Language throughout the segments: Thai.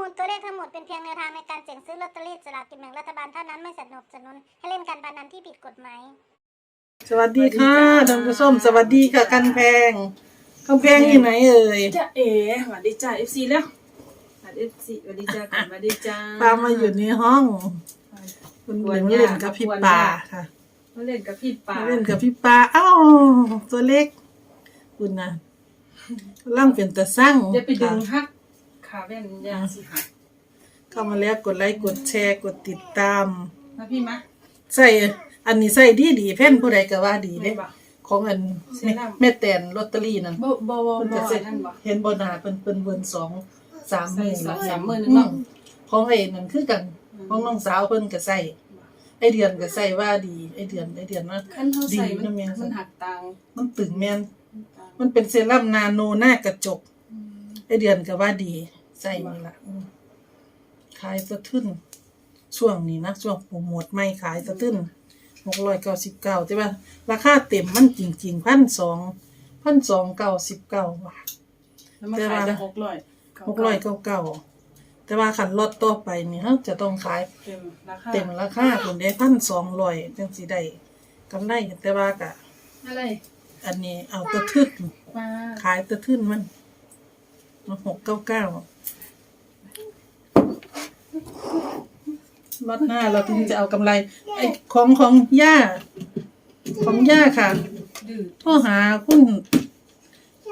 มูลตัวเลขทั้งหมดเป็นเพียงแนวทางในการเสี่ยงซื้อลอตเตอรี่สลากกินแบ่งรัฐบาลเท่านั้นไม่สนับสนุนให้เล่นการพนันที่ผิดกฎหมาย สวัสดีค่ะท่านผู้ชมสวัสดีค่ะกันแพงกำแพงอยู่ไหนเอ่ยจ้าเอ๋สวัสดีจ้าเอฟซีแล้วสวัสดีเอฟซีสวัสดีจ้าก่อนสวัสดีจ้าปามาอยู่ในห้องคุณเหมือนเล่นกับพี่ปาค่ะมาเล่นกับพี่ป่ามาเล่นกับพี่ปาอ้าวตัวเล็กคุณนะร่างเป็นตะสั่งจะไปดึงค่ะฮัก ขาแว่นยางสิหักเข้ามาแล้วกดไลค์กดแชร์กดติดตาม มาพี่มะใส่อันนี้ใส่ดีดีๆเพ่นผู้ใดก็ว่าดีเด้ไม่บอกของอันเซรั่มแม่แตนลอตเตอรี่นั่นบ่บ่บ่เพิ่นบ่ก็เสร็จนั่นบ่เห็นบหนาเป็นเป็นเวินสองสามหมื่นใส่ละสามหมื่นหนึ่งเนาะของไอ้นั่นคือกันอืมของน้องสาวเพิ่นก็ใส่ไอเดือนก็ใส่ว่าดีไอเดือนไอเดือนว่าขั้นเท่าใส่มันดีนะแม่มันหักตังค์มันตึงแม่นตังค์มันเป็นเซรั่มนาโนหน้ากระจกไอเดือนก็ว่าดี ใส่นี่ล่ะอืมขายสะทึ่นช่วงนี้นะช่วงโปรโมทไม่ขายสะทึ่นหกร้อยเก้าสิบเก้าใช่ป่ะราคาเต็มมันจริงๆพันสองพันสองเก้าสิบเก้าบาทแล้วมาขายจะหกร้อยหกร้อยเก้าเก้าแต่ว่าขันรถต่อไปนี่เราจะต้องขายเต็มราคาเต็มราคาผมได้พันสองร้อยจังสิได้กำไรแต่ว่ากะอะไร อันนี้เอาแตะทึกมาขายแตะทึนมัน มาหกเก้าเก้าลดหน้าเราถึงจะเอากำไร ไอ้ของของย่า ของย่าค่ะดือโทรหาคุณ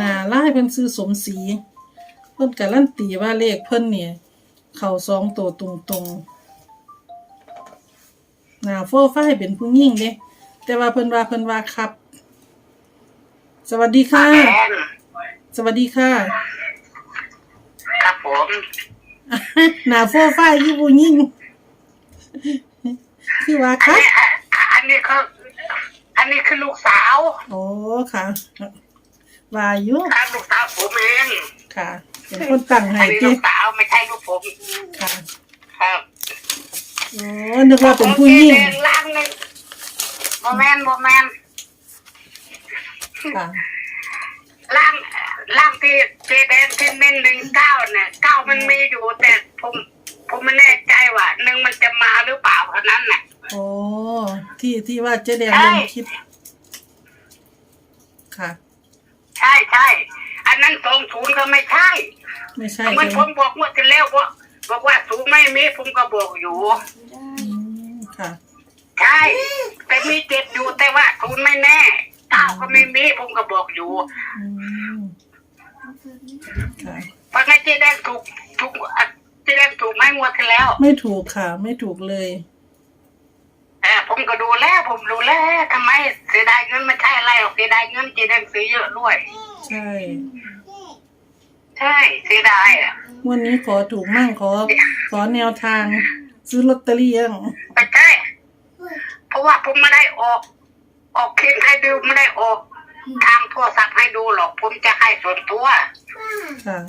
นาไล่เพิ่นซื้อสมศรีเพิ่นการันตีว่าเลขเพิ่นเนี่ย เข้าสองตัวตรงๆหนาโฟไฟล์เป็นผู้หญิงเด้แต่ว่าเพิ่นว่าเพิ่นว่าครับ สวัสดีค่ะ สวัสดีค่ะ ผมหนาโฟไฟล์คือผู้หญิงคือว่าคอันรับนี้อะอันนี้เขาอันนี้คือลูกสาวโอ้ค่ะว่าอยู่ครับลูกสาวผมเองค่ะ เป็นคนตั้งให้อันนี้ติลูกสาวไม่ใช่ลูกผมค่ะครับโอ้นึกว่าเป็นผู้หญิงโอเคแดล่างหนึ่งโมแมนโมแมนค่ะล่างล่าง ที่เจแดงที่เน้นหนึ่งเก้าเนี่ยเก้ามันมีอยู่แต่ผมผมไม่แน่ใจว่าหนึ่งมันจะมาหรือเปล่าเท่านั้นน่ะ โอ้ที่ที่ว่าเจ๊แดงใช่ลงคลิปค่ะ ใช่ใช่อันนั้นสองศูนย์ก็ไม่ใช่ไม่ใช่เหมันใช่ผมบอกว่าที่แล้วว่าบอกว่าสูงไม่มีผมก็บอกอยู่อืมค่ะ ใช่แต่มีเจ็ดอยู่แต่ว่าศูนย์ไม่แน่เก้าก็ไม่มีผมก็บอกอยู่ อืม ค่ะเพราะงั้นเจ๊แดงถูกถูกอะเจ๊แดงถูกไหม่งวดที่แล้วไม่ถูกค่ะ ไม่ถูกเลย เออผมก็ดูแล้วผมดูแล้วทำไมเสียดายเงินไม่ใช่อะไรหรอกเสียดายเงินเจ๊แดงซื้อเยอะด้วย ใช่ใช่เสียดายอะวันนี้ขอถูกมั่งขอขอแนวทาง ซื้อลอตเตอรี่ยังไม่ใช่เพราะว่าผมไม่ได้ออก ออกคลิปให้ดูไม่ได้ออก ทางโทรศัพท์ให้ดูหรอกผมจะให้ส่วนตัวค่ะ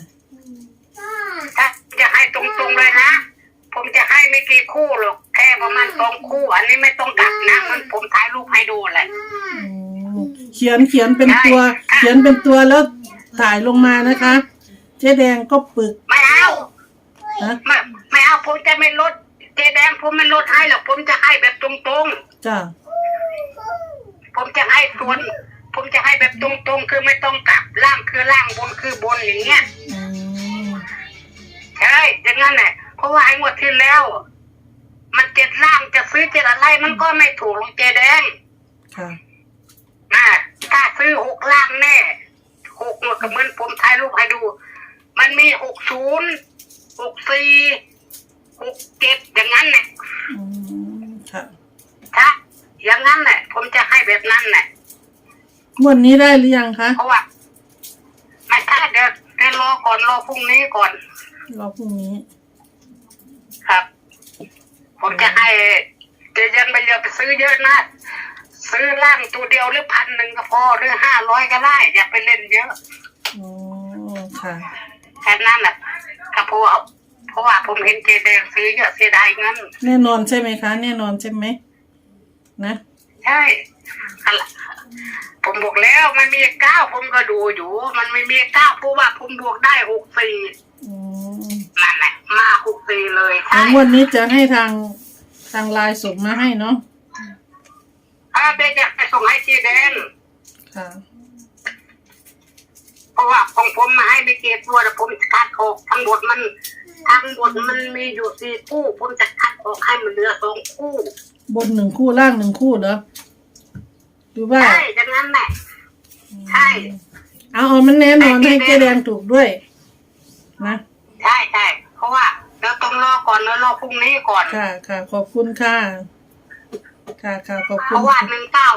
ถ้าจะให้ตรงๆเลยนะ ผมจะให้ไม่กี่คู่หรอกแค่ประมาณสองคู่ อันนี้ไม่ต้องกลับนะมันผมถ่ายรูปให้ดูแหละอืมเขียนเขียนเป็นตัว ใช่ เขียนเป็นตัวแล้วถ่ายลงมานะคะ เจ๊แดงก็ปึกไม่เอานะไม่ไม่เอาผมจะไม่ลดเจแดงผมไม่ลดให้หรอกผมจะให้แบบตรงจ้าๆ ผมจะให้ส่วน ผมจะให้แบบตรงๆ คือไม่ต้องกลับล่างคือล่างบนคือบนอย่างเงี้ยอืมใช่อย่างนั้นแหละเพราะว่าไอ้งวดที่แล้ว มันเจ็ดล่างจะซื้อเจ็ดอะไรมันก็ไม่ถูกหรอกเจแดงค่ะ นะถ้าซื้อหกล่างแน่หกหมดก็เหมือนผมถ่ายรูปให้ดู มันมีหกศูนย์หกสี่หกเจ็ดอย่างนั้นแหละ อืมค่ะ ถ้าอย่างนั้นแหละผมจะให้แบบนั้นแหละ งวดนี้ได้หรือยังคะเพราะว่าไม่ใช่เดี๋ยวเดี๋ยวรอก่อนรอพรุ่งนี้ก่อน รอพรุ่งนี้ ครับ ผมจะให้เดี๋ยวยังไม่เยอะไปซื้อเยอะนะซื้อล่างตัวเดียวหรือพันหนึ่งก็พอหรือห้าร้อยก็ได้ อย่าไปเล่นเยอะโอ้ค่ะแค่นั้นแหละก็เพราะว่าเพราะว่าผมเห็นเจแดงซื้อเยอะเสียดายเงินแน่นอนใช่ไหมคะ แน่นอนใช่ไหมนะ ใช่อะไรผม บอกแล้วมันมีเก้าผมก็ดูอยู่ มันไม่มีเก้าเพราะว่าผมบวกได้หกสี่อืมนั่นแหละมาสี่เลยแล้ใช่วงวันนี้จะให้ทางทางไลน์ส่งมาให้เนาะถ้าเด็กจะไปส่งให้เจแดงค่ะ เพราะว่าของผมมาให้ไปเกตตัวแต่ผมจะคัดออกทั้งหมดมันทั้งหมดมันมีอยู่สี่คู่ ผมจะคัดออกให้มันเหลือสองคู่ บนหนึ่งคู่ล่างหนึ่งคู่เหรอ หรือว่าใช่ดังนั้นแหละใช่เอาเอามันแน่นอนให้เจ๊แดงถูกด้วย นะใช่ใช่เพราะว่าเราต้องรอก่อนแล้วรอพรุ่งนี้ก่อนค่ะค่ะขอบคุณค่ะค่ะค่ะขอบเพคุณราะว่าหนึ่งเก้า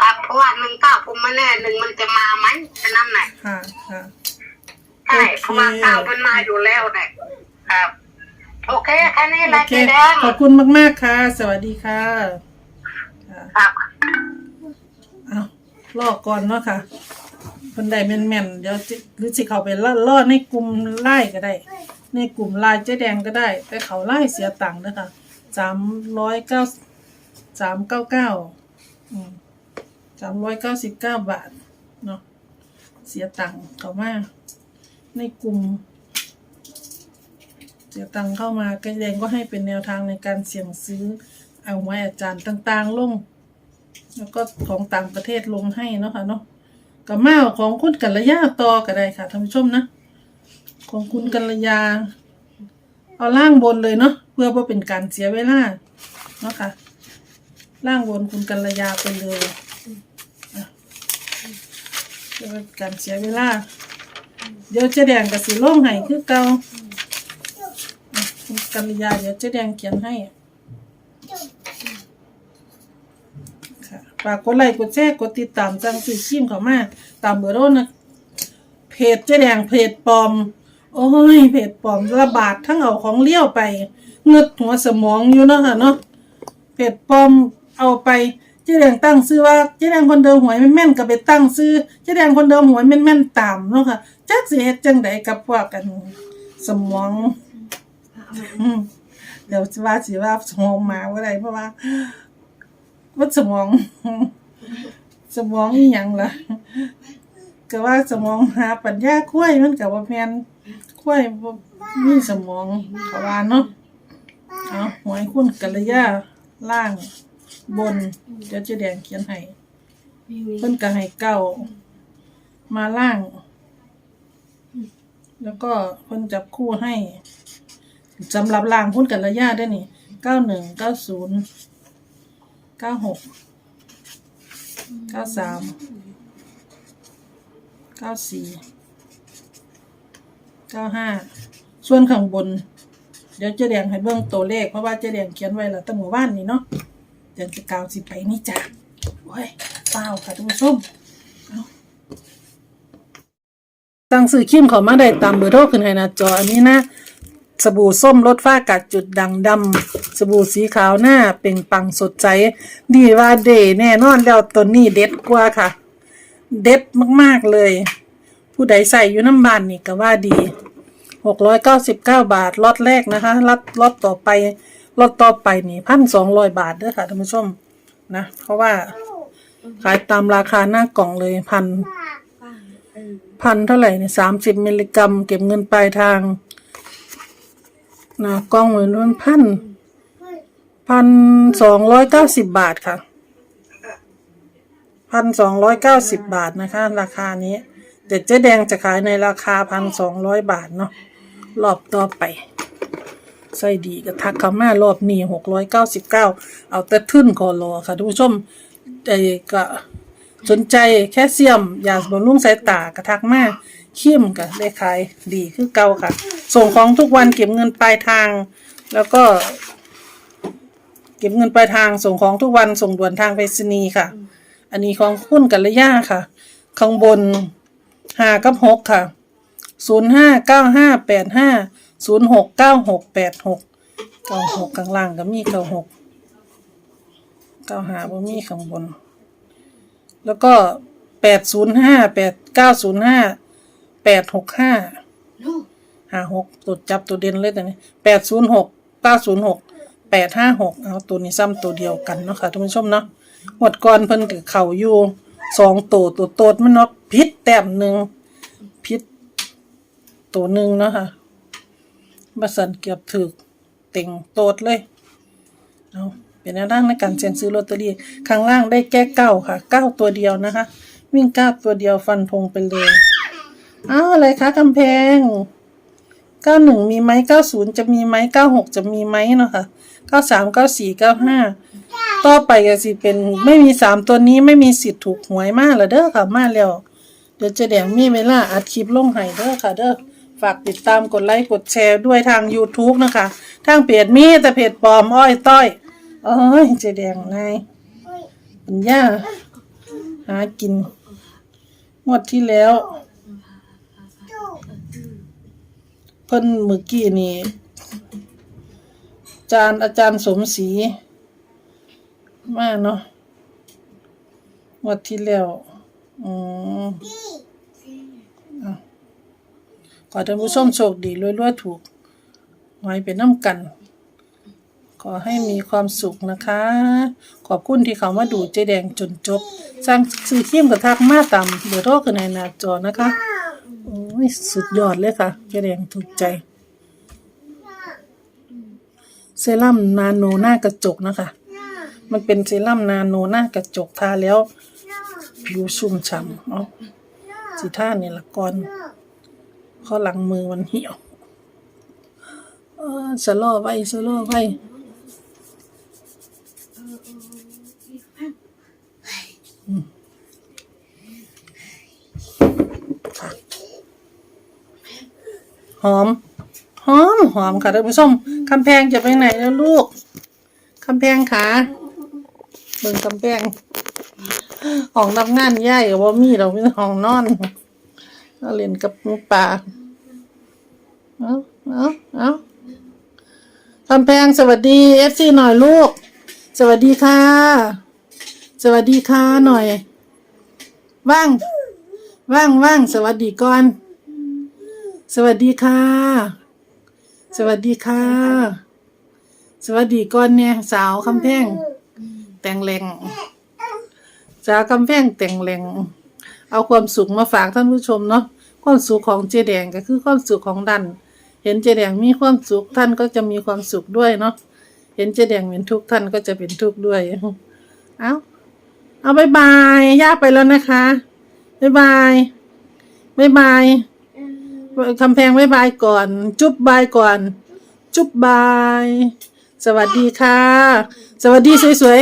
ครับเพราะว่าหนึ่งเก้าผมไม่แน่หนึ่งมันจะมาไหมฉะนั้นแหละค่ะค่ะใช่โอเคเพราะว่าเก้ามันมาอยู่แล้วเนี่ยครับโอเคแค่นี้แหโอละเคเจ๊แดงขอบคุณมาก ๆ ค่ะ สวัสดีค่ะค่ะครับเอา ลอก่อนเนาะค่ะคนใดแม่นๆเดี๋ยวจิหรือสิเขาไปล่อล่อในกลุ่มไล่ก็ได้ ในกลุ่มไลน์เจ๊แดงก็ได้ไปเขาไล่เสียตังค์นะคะสามร้อยเก้าสามเก้าเก้าสามร้อยเก้าสิบเก้าบาทเนาะเสียตังค์เขามาในกลุ่ม เสียตังค์เข้ามาเจ๊แดงก็ให้เป็นแนวทางในการเสี่ยงซื้อเอาไว้อาจารย์ต่างๆลง แล้วก็ของต่างประเทศลงให้เนาะค่ะเนาะกับมาเอาของคุณกัลยาต่อก็ได้ค่ะท่านผู้ชมนะ ของคุณกัลยา เอาล่างบนเลยเนาะเพื่อว่าเป็นการเสียเวลาเนาะค่ะล่างบนคุณกัลยาไปเลยเพื่อเป็นการเสียเวลา เดี๋ยวเจ๊แดงกับสีล่งให้คือเก่าคุณกัลยาเดี๋ยวเจ๊แดงเขียนให้ ค่ะ ฝากกดไลค์กดแชร์กดติดตามจังสื่อชิมเขามาตามเบอร์โทรนะเพจเจ๊แดงเพจปลอม โอ้ยเพจปลอมระบาดทั้งเอาของเลี้ยวไปเงืดหัวสมองอยู่เนาะค่ะเนาะเพจปลอมเอาไปเจ๊แดงตั้งซื้อว่าเจ๊แดงคนเดิมหวยแม่นๆก็ไปตั้งซื้อเจ๊แดงคนเดิมหวยแม่นๆตามเนาะค่ะจักสิเฮ็ดจังใดกับพวกกัน สมอง อืมเดี๋ยวสิว่าสิว่าสมองมาว่าไรเพราะว่า ว่าสมอง สมองอีหยังล่ะก็ว่าสมองหาปัญญาคุ้ยมันก็บ่แมนคุ้ยมีสมองเขาว่าเนาะเอาหวยคุณกัลยาล่างบนเดี๋ยวจะแดงเขียนให้เพิ่นก็ให้เก้ามาล่าง แล้วก็เพิ่นจับคู่ให้สำหรับล่างคุณกัลยาได้นี่เก้าหนึ่งเก้าศูนย์ เก้าหกเก้าสามเก้าสี่เก้าห้าส่วนข้างบน เดี๋ยวเจ๊แดงให้เบิ่งตัวเลข เพราะว่าเจ๊แดงเขียนไว้แล้วตั้งหมู่บ้านนี่เนาะเดือนจะกาวสิไปนี่จ้ะโอ้ยเปล่าค่ะท่านผู้ชมสั่งซื้อครีมเขามาได้ตามเบอร์โทรขึ้นให้หน้าจออันนี้นะ สบู่ส้มลดฝ้ากัดจุดด่างดำสบู่สีขาวหน้าเปล่งปลังสดใสดีว่าเดแน่นอนแล้วตัวนี้เด็ดกว่าค่ะ เด็ดมากๆเลย ผู้ใดใส่อยู่น้ำบานนี่ก็ว่าดีหกร้อยเก้าสิบเก้าบาทล็อตแรกนะคะล็อตล็อตต่อไปล็อตต่อไปนี่พันสองร้อยบาทเด้อค่ะท่านผู้ชมนะ เพราะว่าขายตามราคาหน้ากล่องเลยพันพันเท่าไหร่เนี่ยสามสิบมิลลิกรัม เก็บเงินปลายทาง นะกล้องเหมือนมันพันพันสองร้อยเก้าสิบบาทค่ะพันสองร้อยเก้าสิบบาทนะคะ ราคานี้เดี๋ยวเจ๊แดงจะขายในราคาพันสองร้อยบาทเนาะรอบต่อไปใส่ดีก็ทักเขามารอบนี้หกร้อยเก้าสิบเก้าเอาแต่ทึ่นก่อรอค่ะทุกผู้ชมแต่ก็สนใจแค่เสียมอยากบำรุงสายตากระทักมา เข้มก็ได้ขายดีคือเก่าค่ะ ส่งของทุกวันเก็บเงินปลายทาง แล้วก็ เก็บเงินปลายทางส่งของทุกวันส่งด่วนทางไปรษณีย์ค่ะ อันนี้ของคุณกัลยาค่ะ ข้างบนห้ากับหกค่ะศูนย์ห้าเก้าห้าแปดห้าศูนย์หกเก้าหกแปดหกเก้าหกข้างล่างก็มีเก้าหกเก้าหาบ่มีข้างบน แล้วก็แปดศูนย์ห้าแปดเก้าศูนย์ห้า แปดหกห้าห้าหกตัวจับตัวเด่นเลยแต่นี้แปดศูนย์หกเก้าศูนย์หกแปดห้าหกเอาตัวนี้ซ้ำตัวเดียวกันเนาะค่ะท่านผู้ชมเนาะหมดก่อนเพิ่นถือเข่าอยู่สองตัวตัวโตดมันเนาะพิษแต้มหนึ่งพิษตัวหนึ่งเนาะค่ะบัสันเกือบถึกเต็งโตดเลยเอาเป็นแนวทางในการเสี่ยงซื้อลอตเตอรี่ข้างล่างได้แก้เก้าค่ะเก้าตัวเดียวนะคะ วิ่งเก้าตัวเดียวฟันธงไปเลย อ้าวอะไรคะกำแพงเก้าหนึ่งมีไหมเก้าศูนย์จะมีไหมเก้าหกจะมีไหมเนาะค่ะเก้าสามเก้าสี่เก้าห้าต่อไปก็สิเป็นไม่มีสามตัวนี้ไม่มีสิทธิ์ถูกหวยมากแล้วเด้อค่ะมาแล้วเดี๋ยวเจะแดงมีเวลาอัดคลิปลงให้เด้อค่ะเด้อฝากติดตามกดไลค์กดแชร์ด้วยทาง YouTube นะคะ ทางเพจมีแต่เพจปลอมอ้อยต้อยโอ้ยเจะแดงนายปัญญาหากิน งวดที่แล้ว เพิ่นเมื่อกี้นี่อาจารย์อาจารย์สมศรีมาเนาะงวดที่แล้วอือขอท่านผู้ชมโชคดีรวยๆถูกหวยเป็นน้ำกัน ขอให้มีความสุขนะคะ ขอบคุณที่เขามาดูเจแดงจนจบ สร้างซื้อเทียมกับทักมาตามเบอร์โทรขึ้นในหน้าจอนะคะ ยสุดยอดเลยค่ะเจแดงถูกใจ เซรั่มนาโนหน้ากระจกนะคะ มันเป็นเซรั่มนาโนหน้ากระจกทาแล้ว ผิวชุ่มฉ่ำเนาะสีท่านี่ละก่อนข้อหลังมือมันเหี่ยวเออสะล่อไว้สะล่อไว้อืมค่ะ หอม หอมหอมค่ะท่านผู้ชมคำแพงจะไปไหนแล้วลูกคำแพงขาเบิ่งคำแพงห้องทำงานย่ายกับว่ามีเรามีห้องนอนเราเล่นกับมูป่าเอาเอาเอาคำแพงสวัสดีเอฟซีหน่อยลูก สวัสดีค่ะ สวัสดีค่ะหน่อย ว่าง ว่างว่างสวัสดีก่อน สวัสดีค่ะ สวัสดีค่ะ สวัสดีก่อนเนี่ยสาวคำแพงแต่งแรงสาวกำแพงแต่งแหลงเอาความสุขมาฝากท่านผู้ชมเนาะความสุขของเจแดงก็คือความสุขของดัน เห็นเจแดงมีความสุขท่านก็จะมีความสุขด้วยเนาะเห็นเจแดงเป็นทุกข์ท่านก็จะเป็นทุกข์ด้วย เอาเอาบายบายย่าไปแล้วนะคะบายบายบายบาย คำแพงบายบายก่อน จุ๊บบายก่อน จุ๊บบาย สวัสดีค่ะ สวัสดีสวย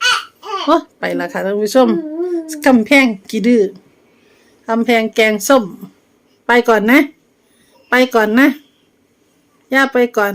ๆโอ้ไปละค่ะท่านผู้ชมคำแพงกี่ดื้อคำแพงแกงส้ม ไปก่อนนะ ไปก่อนนะ ย่าไปก่อน